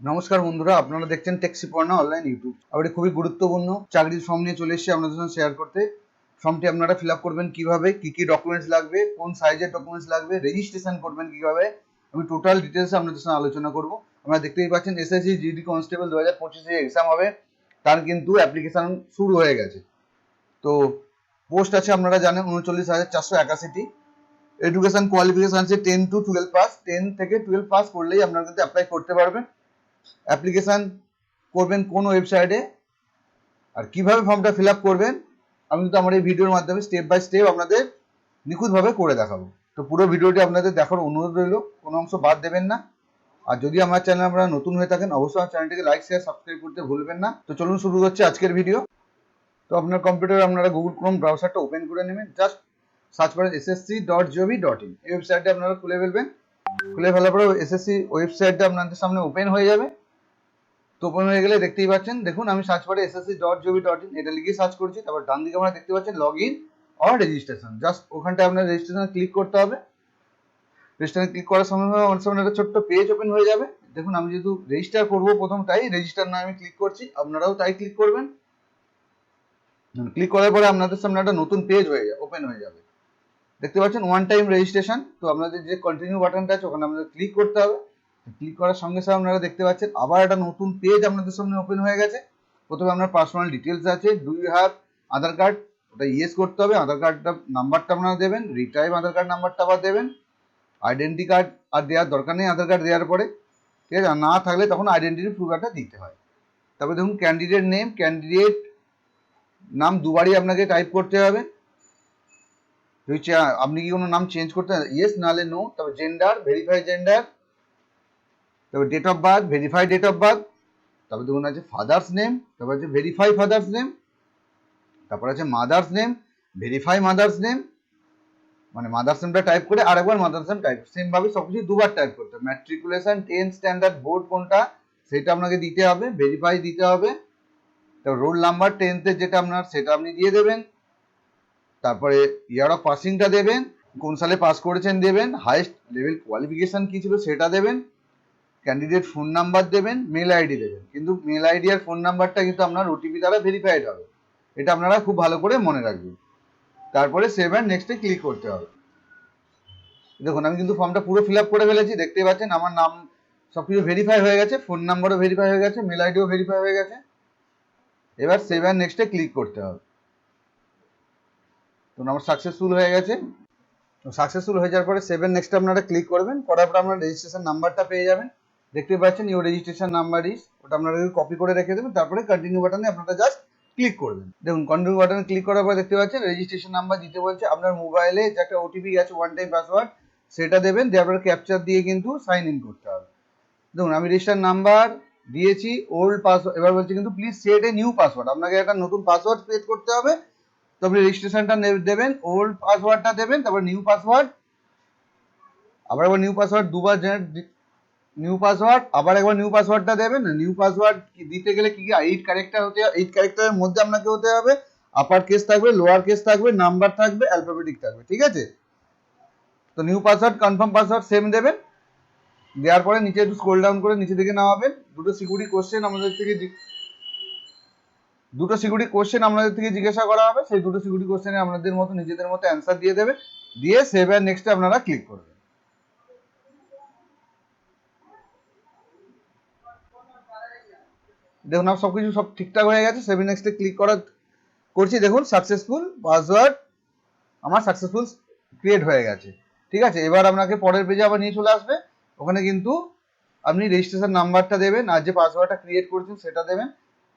নমস্কার বন্ধুরা, আপনারা দেখছেন টেক্সিপর্ণা অনলাইন ইউটিউব আবার খুবই গুরুত্বপূর্ণ চাকরির ফর্ম নিয়ে চলে এসেছি আপনাদের সঙ্গে শেয়ার করতে। ফর্মটি আপনারা ফিল আপ করবেন কীভাবে, কি কি ডকুমেন্টস লাগবে, কোন সাইজের ডকুমেন্টস লাগবে রেজিস্ট্রেশন করবেন কীভাবে, আমি টোটাল ডিটেলস আপনাদের সঙ্গে আলোচনা করব। আপনারা দেখতেই পাচ্ছেন এসএসসি জিডি কনস্টেবল দু হাজার পঁচিশে এক্সাম হবে, তার কিন্তু অ্যাপ্লিকেশন শুরু হয়ে গেছে। তো পোস্ট আছে আপনারা জানেন উনচল্লিশ হাজার চারশো একাশিটি। এডুকেশন কোয়ালিফিকেশন আছে ten to twelve pass ten থেকে টুয়েলভ পাস করলেই আপনারা কিন্তু অ্যাপ্লাই করতে পারবেন। অ্যাপ্লিকেশান করবেন কোন ওয়েবসাইটে আর কীভাবে ফর্মটা ফিল করবেন, আমি কিন্তু আমার এই ভিডিওর মাধ্যমে স্টেপ বাই স্টেপ আপনাদের নিখুঁতভাবে করে দেখাবো। তো পুরো ভিডিওটি আপনাদের দেখার অনুরোধ রইল, কোনো অংশ বাদ দেবেন না। আর যদি আমার চ্যানেল আপনারা নতুন হয়ে থাকেন, অবশ্যই আমার চ্যানেলটিকে লাইক শেয়ার সাবস্ক্রাইব করতে ভুলবেন না। তো চলুন শুরু হচ্ছে আজকের ভিডিও। তো আপনার কম্পিউটারে আপনারা গুগল ক্রোম ব্রাউজারটা ওপেন করে নেবেন। জাস্ট সার্চ করেন SSC dot GOV dot in এই ওয়েবসাইটটা আপনারা খুলে ফেলবেন। খুলে ফেলার পরে এসএসসি ওয়েবসাইটটা আপনাদের সামনে ওপেন হয়ে যাবে। তো ওপেন হয়ে গেলে দেখতেই পাচ্ছেন, দেখুন আমি সার্চ করে SSC dot GOV dot in এটা লিখে সার্চ করছি, তারপর ডান দিকে আমরা দেখতে পাচ্ছেন log in or registration just ওখানটায় আপনার রেজিস্ট্রেশন ক্লিক করতে হবে। রেজিস্ট্রেশন ক্লিক করার সঙ্গে আমার সামনে একটা ছোট্ট পেজ ওপেন হয়ে যাবে। দেখুন আমি যেহেতু রেজিস্টার করব প্রথম তাই রেজিস্টার না আমি ক্লিক করছি, আপনারাও তাই ক্লিক করবেন। ক্লিক করার পরে আপনাদের সামনে একটা নতুন পেজ হয়ে যাবে ওপেন হয়ে যাবে। দেখতে পাচ্ছেন ওয়ান টাইম রেজিস্ট্রেশন তো আপনাদের যে কন্টিনিউ বাটনটা আছে, ওখানে আপনাদের ক্লিক করতে হবে। ক্লিক করার সঙ্গে সঙ্গে আপনারা দেখতে পাচ্ছেন, আবার একটা নতুন পেজ আপনাদের সামনে ওপেন হয়ে গেছে। প্রথমে আপনার পার্সোনাল ডিটেলস আছে do you have Aadhaar card ওটা ইয়েস করতে হবে, আধার কার্ডটা নাম্বারটা আপনারা দেবেন রিটাইম আধার কার্ড নাম্বারটা আবার দেবেন। আইডেন্টি কার্ড আর দেওয়ার দরকার নেই আধার কার্ড দেওয়ার পরে, ঠিক আছে? না থাকলে তখন আইডেন্টিটি প্রুফ একটা দিতে হয়। তারপরে দেখুন ক্যান্ডিডেট নেম ক্যান্ডিডেট নাম দুবারই আপনাকে টাইপ করতে হবে। আপনি কি কোনো নাম চেঞ্জ করতে ইয়েস নাহলে নো তারপর জেন্ডার ভেরিফাই জেন্ডার তারপর date of birth verify date of birth তারপর দেখুন আছে ফাদার্স নেম তারপর আছে ভেরিফাই ফাদার্স নেম তারপর আছে mother's name verify mother's name মানে মাদার্স নেমটা টাইপ করে আরেকবার মাদার্স নেম টাইপ সেম ভাবে সবকিছু দুবার টাইপ করতে হবে। ম্যাট্রিকুলেশন টেন স্ট্যান্ডার্ড বোর্ড কোনটা, সেটা আপনাকে দিতে হবে ভেরিফাই দিতে হবে। তারপর রোল নাম্বার টেন্থের যেটা আপনার, সেটা আপনি দিয়ে দেবেন। তারপরে ইয়ার অফ পাসিংটা দেবেন, কোন সালে পাস করেছেন দেবেন হাইস্ট লেভেল কোয়ালিফিকেশন কী ছিল সেটা দেবেন ক্যান্ডিডেট ফোন নাম্বার দেবেন মেল আইডি দেবেন। কিন্তু মেল আইডি আর ফোন নাম্বারটা কিন্তু আপনার ওটিপি দ্বারা ভেরিফাইড হবে। এটা আপনারা খুব ভালো করে মনে রাখবেন। তারপরে সেভ অ্যান্ড নেক্সটে ক্লিক করতে হবে। দেখুন, আমি কিন্তু ফর্মটা পুরো ফিল আপ করে ফেলেছি দেখতে পাচ্ছেন আমার নাম সব কিছু ভেরিফাই হয়ে গেছে ফোন নাম্বারও ভেরিফাই হয়ে গেছে মেল আইডিও ভেরিফাই হয়ে গেছে। এবার সেভ অ্যান্ড নেক্সটে ক্লিক করতে হবে। তো আমার সাকসেসফুল হয়ে গেছে। তো সাকসেসফুল হয়ে যাওয়ার পরে সেভেন নেক্সট আপনারা ক্লিক করবেন। করার পর আপনারা রেজিস্ট্রেশন নাম্বারটা পেয়ে যাবেন। দেখতে পাচ্ছেন ইউর রেজিস্ট্রেশন নাম্বার ইস ওটা আপনারা কপি করে রেখে দেবেন। তারপরে কন্টিনিউ বাটনে আপনারা জাস্ট ক্লিক করবেন। দেখুন কন্টিনিউ বাটনে ক্লিক করার পর দেখতে পাচ্ছেন রেজিস্ট্রেশন নাম্বার দিতে বলছে, আপনার মোবাইলে যে একটা ওটিপি আছে ওয়ান টাইম পাসওয়ার্ড সেটা দেবেন। দিয়ে আপনার ক্যাপচার দিয়ে কিন্তু সাইন ইন করতে হবে। দেখুন, আমি রেজিস্টার নাম্বার দিয়েছি ওল্ড পাসওয়ার্ড এবার বলছে কিন্তু please set a new password আপনাকে একটা নতুন পাসওয়ার্ড ক্রিয়েট করতে হবে। তো আপনি রেজিস্ট্রেশনটা দেবেন ওল্ড পাসওয়ার্ডটা দেবেন, তারপর নিউ পাসওয়ার্ড আবার একবার নিউ পাসওয়ার্ড দুবার নিউ পাসওয়ার্ড আবার একবার নিউ পাসওয়ার্ডটা দেবেন নিউ পাসওয়ার্ড দিতে গেলে কি কি এইট ক্যারেক্টার হতে এইট ক্যারেক্টারের মধ্যে আপনাকে হতে হবে আপার কেস থাকবে লোয়ার কেস থাকবে নাম্বার থাকবে অ্যালফাবেটিক থাকবে, ঠিক আছে? তো new password confirm password same দেবেন, দেওয়ার পরে নিচে একটু স্ক্রোল ডাউন করে নিচে দিকে নামাবেন, দুটো সিকিউরিটি কোশ্চেন আমাদের থেকে দুটো সিকিউরিটি কোশ্চেন আপনাদের থেকে জিজ্ঞাসা করা হবে। সেই দুটো সিকিউরিটি কোশ্চেনে আপনাদের মতো, নিজেদের মতো অ্যান্সার দিয়ে দেবে। দিয়ে সেভ অ্যান্ড নেক্সটে আপনারা ক্লিক করবেন। দেখুন, আমার সব কিছু সব ঠিকঠাক হয়ে গেছে। সেভেন নেক্সটে ক্লিক করা, করছি। দেখুন সাকসেসফুল পাসওয়ার্ড আমার সাকসেসফুল ক্রিয়েট হয়ে গেছে। ঠিক আছে? এবার আপনাকে পরের পেজে আবার নিয়ে চলে আসবে। ওখানে কিন্তু আপনি রেজিস্ট্রেশন নাম্বারটা দেবেন আর যে পাসওয়ার্ডটা ক্রিয়েট করেছেন সেটা দেবেন।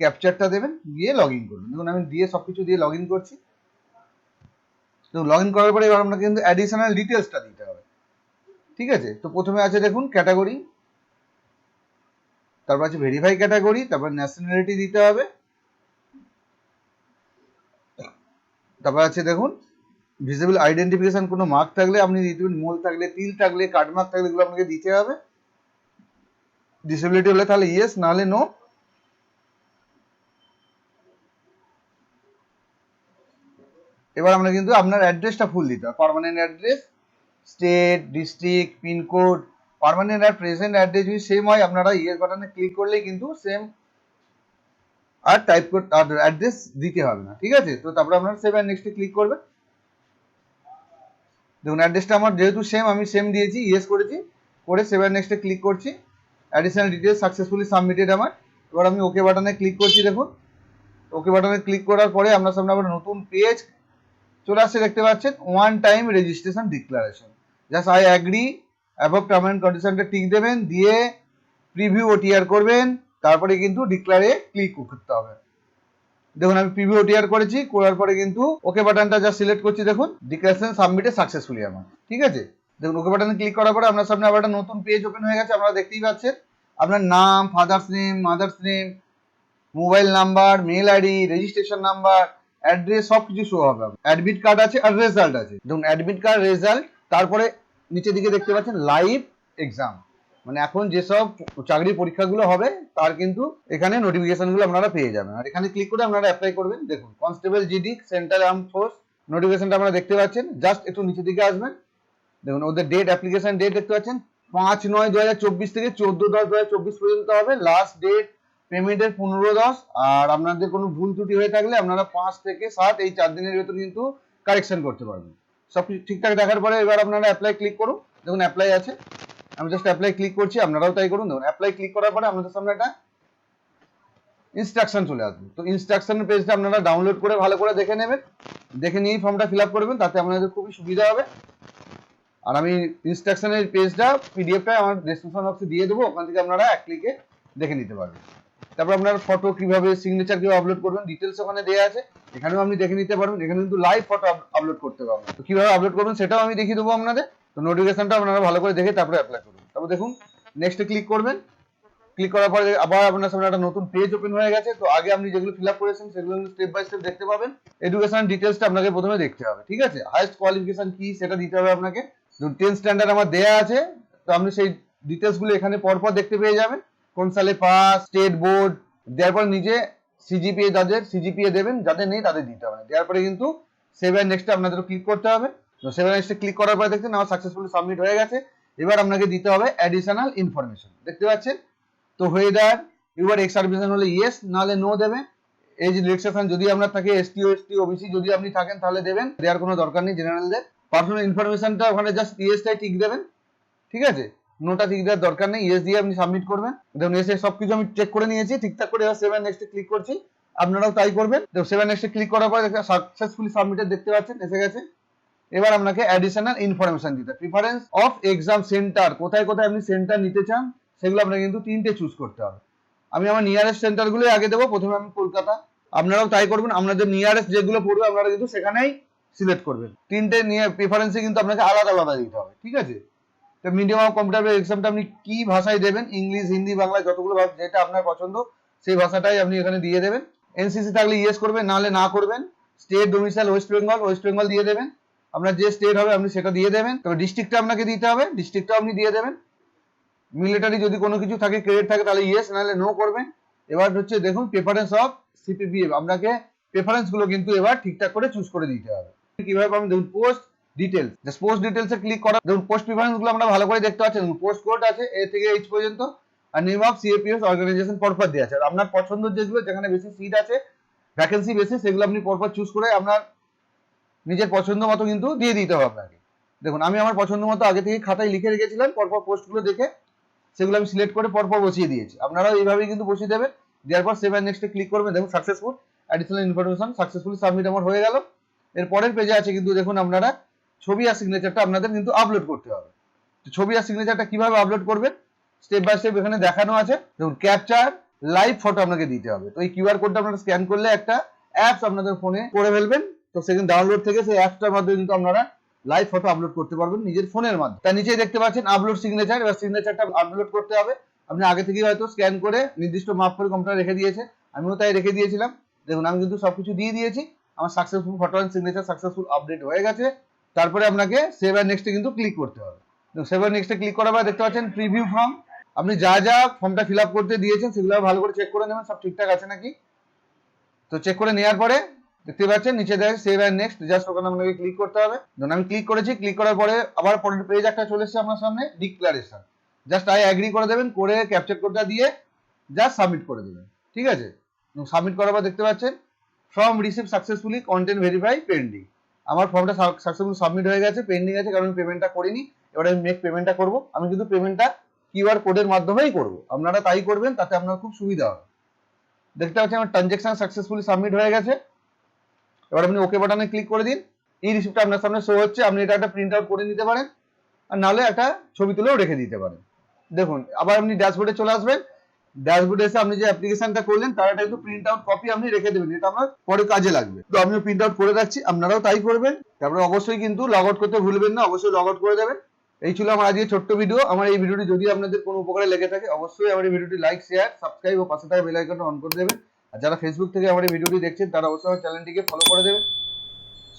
ক্যাপচারটা দেবেন, দিয়ে লগ ইন করবেন দেখুন, আমি দিয়ে সব কিছু দিয়ে লগ ইন করছি। তো লগ ইন করার পরে এবার আপনাকে কিন্তু অ্যাডিশনাল ডিটেলসটা দিতে হবে। ঠিক আছে? তো প্রথমে আছে দেখুন ক্যাটাগরি তারপর আছে ভেরিফাই ক্যাটাগরি তারপর ন্যাশনালিটি দিতে হবে। তারপর আছে দেখুন ভিজিবল আইডেন্টিফিকেশন কোনো মার্ক থাকলে আপনি দিতে পারেন মোল থাকলে, তিল থাকলে কাট মার্ক থাকলে, এগুলো আপনাকে দিতে হবে। ডিসেবিলিটি হলে তাহলে ইয়েস নাহলে নো এবার আমরা কিন্তু আপনার অ্যাড্রেসটা ফুল দিতে হবে। Permanent address state district pincode permanent আর প্রেজেন্ট অ্যাড্রেস যদি সেম হয়, আপনারা ইয়েস বাটনে ক্লিক করলেই কিন্তু সেম আর টাইপ করতে আর অ্যাড্রেস দিতে হবে না। ঠিক আছে? তো তারপরে আপনারা সেভ অ্যান্ড নেক্সটে ক্লিক করবেন। দেখুন অ্যাড্রেসটা আমার যেহেতু সেম আমি সেম দিয়েছি ইয়েস করেছি, করে সেভ অ্যান্ড নেক্সটে ক্লিক করছি। অ্যাডিশনাল ডিটেলস সাকসেসফুলি সাবমিটেড আমার। এবার আমি ওকে বাটনে ক্লিক করছি, দেখুন। ওকে বাটনে ক্লিক করার পরে আপনার সামনে আবার নতুন পেজ চলে আসছে, দেখতে পাচ্ছেন one time registration declaration just I agree above term and কন্ডিশনটা টিক দেবেন, দিয়ে প্রিভিউ ওটিআর করবেন, তারপরে কিন্তু ডিক্লারে ক্লিক করতে হবে। দেখুন, আমি প্রিভিউ ওটিআর করেছি, করার পরে কিন্তু ওকে বাটনটা যা সিলেক্ট করছি, দেখুন ডিক্লারেশন সাবমিটে সাকসেসফুলি আমার। ঠিক আছে? দেখুন ওকে বাটনে ক্লিক করার পরে আপনার সামনে আবার একটা নতুন পেজ ওপেন হয়ে গেছে, আপনারা দেখতেই পাচ্ছেন। আপনার নাম father's name mother's name mobile number mail ID registration number address সব কিছু শো হবে। অ্যাডমিট কার্ড আছে আর রেজাল্ট আছে। দেখুন অ্যাডমিট কার্ড রেজাল্ট তারপরে নিচের দিকে দেখতে পাচ্ছেন লাইভ এক্সাম মানে এখন যেসব চাকরি পরীক্ষাগুলো হবে, তার কিন্তু এখানে নোটিফিকেশনগুলো আপনারা পেয়ে যাবেন। আর এখানে ক্লিক করে আপনারা অ্যাপ্লাই করবেন। দেখুন constable GD central arm force নোটিফিকেশনটা আপনারা দেখতে পাচ্ছেন। জাস্ট একটু নিচের দিকে আসবেন। দেখুন, ওদের ডেট অ্যাপ্লিকেশন ডেট দেখতে পাচ্ছেন। পাঁচ নয় দু হাজার চব্বিশ থেকে চোদ্দ দশ দু হাজার চব্বিশ পর্যন্ত হবে। লাস্ট ডেট পেমেন্টের পনেরো, দশ, আর আপনাদের কোনো ভুল ত্রুটি হয়ে থাকলে আপনারা পাঁচ থেকে সাত, এই চার দিনের ভেতর কিন্তু কারেকশন করতে পারবেন। সব ঠিকঠাক দেখার পরে এবার আপনারা অ্যাপ্লাই ক্লিক করুন। দেখুন অ্যাপ্লাই আছে। আমি জাস্ট অ্যাপ্লাই ক্লিক করছি, আপনারাও তাই করুন। দেখুন অ্যাপ্লাই ক্লিক করার পরে আপনাদের সামনে একটা ইনস্ট্রাকশন চলে আসবে। তো ইনস্ট্রাকশনের পেজটা আপনারা ডাউনলোড করে ভালো করে দেখে নেবেন। দেখে নিয়েই ফর্মটা ফিল করবেন, তাতে আপনাদের খুবই সুবিধা হবে। আর আমি ইনস্ট্রাকশনের পেজটা পিডিএফটা আমার ডেসক্রিপশন বক্সে দিয়ে দেবো। ওখান থেকে আপনারা এক ক্লিকে দেখে নিতে পারবেন। তারপর আপনার ফটো কীভাবে সিগনেচার কীভাবে আপলোড করবেন ডিটেলস ওখানে দেওয়া আছে। এখানেও আপনি দেখে নিতে পারবেন, এখানে কিন্তু লাইভ ফটো আপলোড করতে পারবেন। তো কীভাবে আপলোড করবেন সেটাও আমি দেখিয়ে দেবো আপনাদের। তো নোটিফিকেশনটা আপনারা ভালো করে দেখে তারপরে অ্যাপ্লাই করুন। তারপর দেখুন নেক্সটে ক্লিক করবেন। ক্লিক করার পরে আবার আপনার সামনে একটা নতুন পেজ ওপেন হয়ে গেছে। তো আগে আপনি যেগুলো ফিল আপ করেছেন সেগুলো স্টেপ বাই স্টেপ দেখতে পাবেন। এডুকেশন ডিটেলসটা আপনাকে প্রথমে দেখতে হবে, ঠিক আছে? হাইস্ট কোয়ালিফিকেশন কি, সেটা দিতে হবে আপনাকে। টেন স্ট্যান্ডার্ড আমার দেয়া আছে। তো আপনি সেই ডিটেলসগুলো এখানে পরপর দেখতে পেয়ে যাবেন। কোন সালে পাস স্টেট বোর্ড দেওয়ার পর নিজে সিজিপিএ যাদের সিজিপিএ দেবেন, যাদের নেই তাদের দিতে হবে দেওয়ার পরে কিন্তু সেভেন নেক্সটে আপনাদের ক্লিক করতে হবে। তো সেভেন নেক্সটে ক্লিক করার পরে দেখছেন আমার সাকসেসফুলি সাবমিট হয়ে গেছে। এবার আপনাকে দিতে হবে অ্যাডিশনাল ইনফরমেশন দেখতে পাচ্ছেন? তো হোয়েদার ইউর এক্স সার্ভিসন হলে ইয়েস নাহলে নো দেবেন এজ রিলেক্সেশন যদি আপনার থাকে এসটি এসটি ওবিসি যদি আপনি থাকেন তাহলে দেবেন। দেওয়ার কোনো দরকার নেই জেনারেলদের পার্সোনাল ইনফরমেশনটা ওখানে জাস্ট ইয়েসটাই টিক দেবেন। ঠিক আছে? নোটা ঠিক দেওয়ার দরকার নেই ইয়েস দিয়ে আপনি সাবমিট করবেন। দেখুন এসে সবকিছু আমি চেক করে নিয়েছি, ঠিকঠাক করে এবার সেভেন নেক্সটে ক্লিক করছি। আপনারাও তাই করবেন। তো সেভেন নেক্সটে ক্লিক করার পরে সাকসেসফুলি সাবমিটেড দেখতে পাচ্ছেন, এসে গেছে। এবার আপনাকে অ্যাডিশনাল ইনফরমেশন দিতে প্রিফারেন্স অফ এক্সাম সেন্টার কোথায় কোথায় আপনি সেন্টার নিতে চান, সেগুলো আপনাকে কিন্তু তিনটে চুজ করতে হবে। আমি আমার নিয়ারেস্ট সেন্টারগুলো আগে দেবো, প্রথমে আমি কলকাতা। আপনারাও তাই করবেন, আপনাদের নিয়ারেস্ট যেগুলো পড়বে, আপনারা কিন্তু সেখানেই সিলেক্ট করবেন। তিনটে নিয়ে প্রিফারেন্সে কিন্তু আপনাকে আলাদা আলাদা দিতে হবে, ঠিক আছে? তো মিডিয়াম অফ কম্পিউটার এক্সামটা আপনি কি ভাষায় দেবেন? ইংলিশ হিন্দি বাংলা, যতগুলো ভাষা যেটা আপনার পছন্দ, সেই ভাষাটাই আপনি এখানে দিয়ে দেবেন। এনসিসি থাকলে ইয়েস করবেন নাহলে না করবেন। State domicile West Bengal West Bengal দিয়ে দেবেন। আপনার যে স্টেট হবে, আপনি সেটা দিয়ে দেবেন। তবে ডিস্ট্রিক্টটা আপনাকে দিতে হবে ডিস্ট্রিক্টটাও আপনি দিয়ে দেবেন। মিলিটারি যদি কোনো কিছু থাকে ক্রেডিট থাকে, তাহলে ইয়েস নাহলে নো করবেন। এবার হচ্ছে দেখুন প্রেফারেন্স অফ সিপিপিএফ আপনাকে প্রেফারেন্সগুলো কিন্তু এবার ঠিকঠাক করে চুজ করে দিতে হবে। কীভাবে পাবেন দেখুন পোস্ট ডিটেলস পোস্ট ডিটেলসে ক্লিক করা, দেখুন পোস্ট প্রিফারেন্সগুলো আমরা ভালো করে দেখতে পাচ্ছেন। পোস্ট কোড আছে এ থেকে এইচ পর্যন্ত, আর নেম অফ সিএপিএস অর্গানাইজেশন পরপর দেওয়া আছে। আর আপনার পছন্দ যেগুলো, যেখানে বেশি সিট আছে ভ্যাকেন্সি বেশি, সেগুলো আপনি পরপর চুজ করে আপনার নিজের পছন্দ মতো কিন্তু দিয়ে দিতে হবে আপনাকে। দেখুন, আমি আমার পছন্দ মতো আগে থেকে খাতায় লিখে রেখেছিলাম, পরপর পোস্টগুলো দেখে সেগুলো আমি সিলেক্ট করে পরপর বসিয়ে দিয়েছি। আপনারাও এইভাবেই কিন্তু বসিয়ে দেবেন। দেওয়ার পর সেভেন নেক্সটে ক্লিক করবেন। দেখুন successful additional information successfully submit আমার হয়ে গেল। এর পরের পেজে আছে কিন্তু দেখুন আপনারা ছবি আর সিগনেচারটা আপনাদের কিন্তু আপলোড করতে হবে। তো ছবি আর সিগনেচারটা কীভাবে আপলোড করবেন? স্টেপ বাই স্টেপ এখানে দেখানো আছে। দেখুন ক্যাপচার লাইভ ফটো আপনাকে দিতে হবে। তো এই কিউআর কোডটা আপনারা স্ক্যান করলে একটা অ্যাপস আপনাদের ফোনে করে ফেলবেন। তো সেখানে ডাউনলোড থেকে সেই অ্যাপসটার মাধ্যমে কিন্তু আপনারা লাইভ ফটো আপলোড করতে পারবেন নিজের ফোনের মাধ্যমে। তার নিচেই দেখতে পাচ্ছেন আপলোড সিগনেচার এবার সিগনেচারটা আপলোড করতে হবে। আপনি আগে থেকেই হয়তো স্ক্যান করে নির্দিষ্ট মাপ করে কম্পিউটার রেখে দিয়েছে। আমিও তাই রেখে দিয়েছিলাম। দেখুন, আমি কিন্তু সবকিছু দিয়ে দিয়েছি। আমার successful photo and signature successful update হয়ে গেছে। তারপরে আপনাকে সেভ অ্যান্ড নেক্সটে কিন্তু ক্লিক করতে হবে। সেভ অ্যান্ড নেক্সটে ক্লিক করার পর দেখতে পাচ্ছেন প্রিভিউ ফর্ম আপনি যা যা ফর্মটা ফিল আপ করতে দিয়েছেন সেগুলো ভালো করে চেক করে নেবেন, সব ঠিকঠাক আছে নাকি? তো চেক করে নেওয়ার পরে দেখতে পাচ্ছেন নিচে দেখে সেভ অ্যান্ড নেক্সট জাস্ট ওখানে আপনাকে ক্লিক করতে হবে। ধরুন আমি ক্লিক করেছি ক্লিক করার পরে আবার পরের পেজ একটা চলে এসেছে আপনার সামনে ডিক্লারেশন জাস্ট আই অ্যাগ্রি করে দেবেন, করে ক্যাপচার কোডটা দিয়ে জাস্ট সাবমিট করে দেবেন। ঠিক আছে? সাবমিট করার পর দেখতে পাচ্ছেন form receive successfully content verify pending আমার ফর্মটা সাকসেসফুল সাবমিট হয়ে গেছে পেন্ডিং আছে, কারণ পেমেন্টটা করিনি, এবার আমি মেক পেমেন্টটা করব। আমি কিন্তু পেমেন্টটা কিউআর কোডের মাধ্যমেই করব। আপনারা তাই করবেন, তাতে আপনার খুব সুবিধা হবে। দেখতে পাচ্ছেন আমার ট্রানজেকশন সাকসেসফুলি সাবমিট হয়ে গেছে। এবার আপনি ওকে বাটনে ক্লিক করে দিন। এই রিসিপ্টটা আপনার সামনে শো হচ্ছে, আপনি এটা একটা প্রিন্ট আউট করে নিতে পারেন। আর নাহলে একটা ছবি তুলেও রেখে দিতে পারেন। দেখুন, আবার আপনি ড্যাশবোর্ডে চলে আসবেন। ড্যাশবোর্ডে এসে আপনি যে অ্যাপ্লিকেশনটা করলেন, তার একটা একটু প্রিন্ট আউট কপি আপনি রেখে দেবেন, এটা আপনার পরে কাজে লাগবে। তো আমিও প্রিন্ট আউট করে রাখছি, আপনারাও তাই করবেন। তারপরে অবশ্যই কিন্তু লগ আউট করতে ভুলবেন না, অবশ্যই লগ আউট করে দেবেন। এই ছিল আমার আজকে ছোট্ট ভিডিও আমার এই ভিডিওটি যদি আপনাদের কোনো উপকারে লেগে থাকে, অবশ্যই আমার এই ভিডিওটি লাইক শেয়ার সাবস্ক্রাইব ও পাশে থাকা বেল আইকনটা অন করে দেবেন। আর যারা ফেসবুক থেকে আমার এই ভিডিওটি দেখছেন, তারা অবশ্যই আমার চ্যানেলটিকে ফলো করে দেবেন।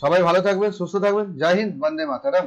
সবাই ভালো থাকবেন, সুস্থ থাকবেন। জয় হিন্দ, বন্দে মাতারাম।